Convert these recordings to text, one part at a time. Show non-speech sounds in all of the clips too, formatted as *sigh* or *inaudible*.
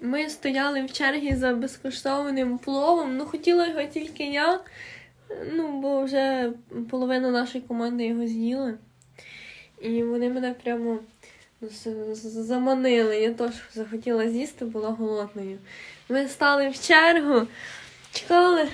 Ми стояли в черзі за безкоштовним пловом. Ну, хотіла його тільки я. Ну, бо вже половина нашої команди його з'їла. І вони мене прямо заманили. Я теж захотіла з'їсти, була голодною. Ми стали в чергу, чекали,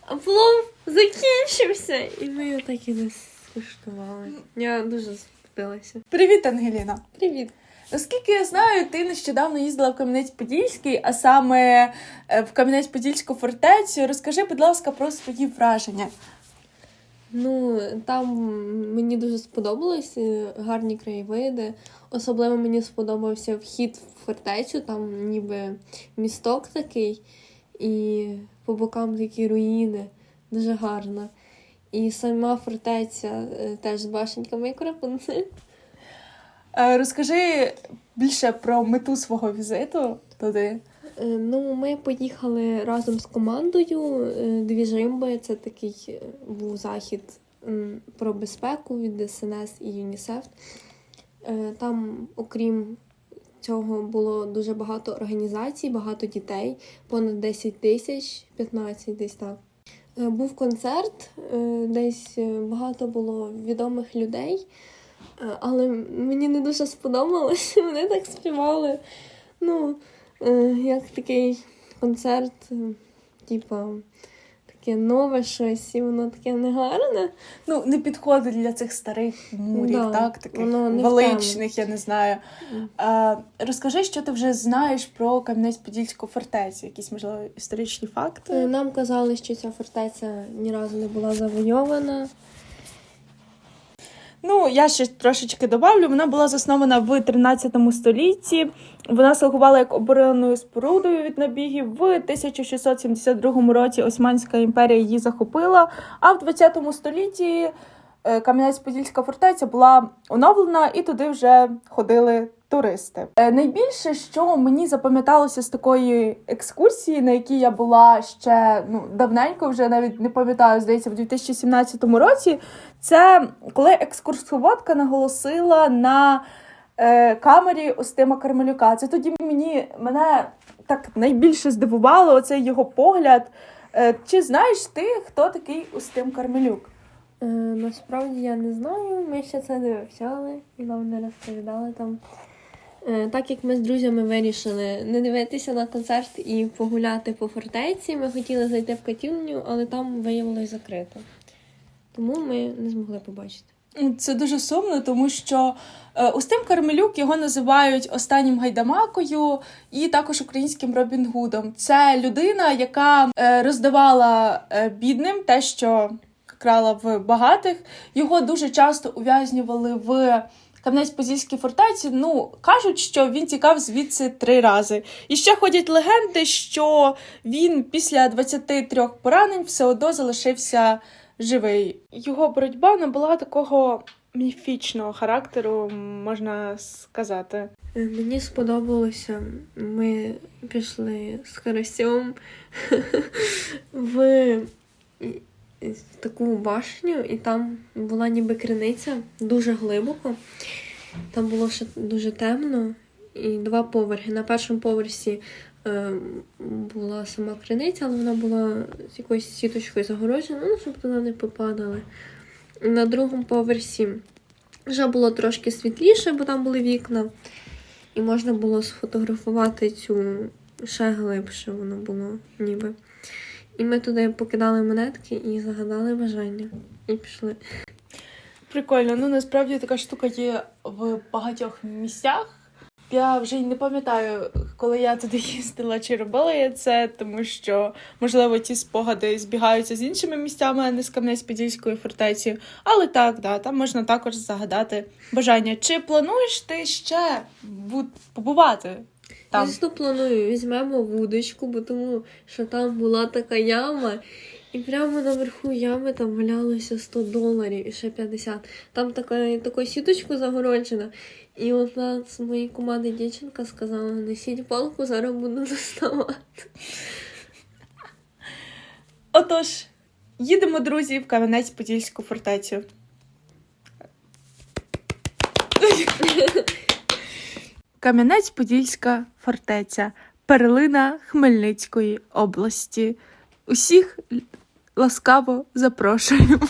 а плов закінчився. І ми його так і не скуштували. Я дуже сподилася. Привіт, Ангеліна. Привіт! Наскільки я знаю, ти нещодавно їздила в Кам'янець-Подільський, а саме е, в Кам'янець-Подільську фортецю. Розкажи, будь ласка, про свої враження. Ну, там мені дуже сподобалось, е, гарні краєвиди. Особливо мені сподобався вхід в фортецю, там ніби місток такий, і по бокам такі руїни. Дуже гарно. І сама фортеця е, теж з башеньками як Рапунцель. Е, Розкажи більше про мету свого візиту туди. Е, Ну, ми поїхали разом з командою. е, Дві жимби. Це такий був захід про безпеку від ДСНС і ЮНІСЕФ. Там, окрім цього, було дуже багато організацій, багато дітей, понад 10 тисяч, 15 десь так. Був концерт, десь багато було відомих людей, але мені не дуже сподобалось. *laughs* Вони так співали. Ну, е, як такий концерт, е, типа, таке нове щось, і воно таке негарне. Ну, не підходить для цих старих мурів, Да, так? Таких воно величних, я не знаю. Е, розкажи, що ти вже знаєш про Кам'янець-Подільську фортецю, якісь, можливо, історичні Е, факти. Нам казали, що ця фортеця ні разу не була завойована. Ну, я ще трошечки добавлю. Вона була заснована в 13 столітті. Вона слугувала як оборонною спорудою від набігів. В 1672 році Османська імперія її захопила. А в 20 столітті е, Кам'янець-Подільська фортеця була оновлена, і туди вже ходили туристи. Е, Найбільше, що мені запам'яталося з такої екскурсії, на якій я була ще ну давненько, вже навіть не пам'ятаю, здається, в 2017 році. Це коли екскурсоводка наголосила на е, камері Устима Кармелюка. Це тоді мені мене так найбільше здивувало оцей його погляд. Е, чи знаєш ти, хто такий Устим Кармелюк? Е, насправді я не знаю, ми ще це не вивчали і нам не розповідали там. Е, так як ми з друзями вирішили не дивитися на концерт і погуляти по фортеці, ми хотіли зайти в катівню, але там виявилось закрито. Тому ми не змогли побачити. Це дуже сумно, тому що е, Устим Кармелюк його називають останнім гайдамакою і також українським Робін Гудом. Це людина, яка е, роздавала е, бідним те, що крала в багатих. Його дуже часто ув'язнювали в Кам'янець-Подільській фортеці. Ну кажуть, що він тікав звідси три рази. І ще ходять легенди, що він після 23 поранень все одно залишився живий. Його боротьба набула такого міфічного характеру, можна сказати. Мені сподобалося, ми пішли з Карасьом *laughs* в таку башню, і там була ніби криниця дуже глибоко. Там було ще дуже темно і два поверхи. На першому поверсі е, була сама криниця, але вона була з якоюсь сіточкою загороджена, ну, щоб туди не попадали. На другому поверсі вже було трошки світліше, бо там були вікна. І можна було сфотографувати цю ще глибше воно було ніби. І ми туди покидали монетки і загадали бажання. І пішли. Прикольно, ну насправді така штука є в багатьох місцях. Я вже й не пам'ятаю, коли я туди *laughs* їздила, чи робила я це, тому що, можливо, ті спогади збігаються з іншими місцями, а не з Кам'янець-Подільською фортецею. Але так, да, там можна також загадати бажання. Чи плануєш ти ще побувати там? Звісно, планую, візьмемо вудочку, бо тому що там була така яма, і прямо наверху ями там валялося 100 доларів і ще 50. Там така, такою сіточкою загороджена. І одна з моєї команди дівчинка сказала: несіть палку, зараз буду доставати. Отож, їдемо, друзі, в Кам'янець-Подільську фортецю. *laughs* Кам'янець-Подільська фортеця. перлина Хмельницької області. Усіх ласкаво запрошуємо.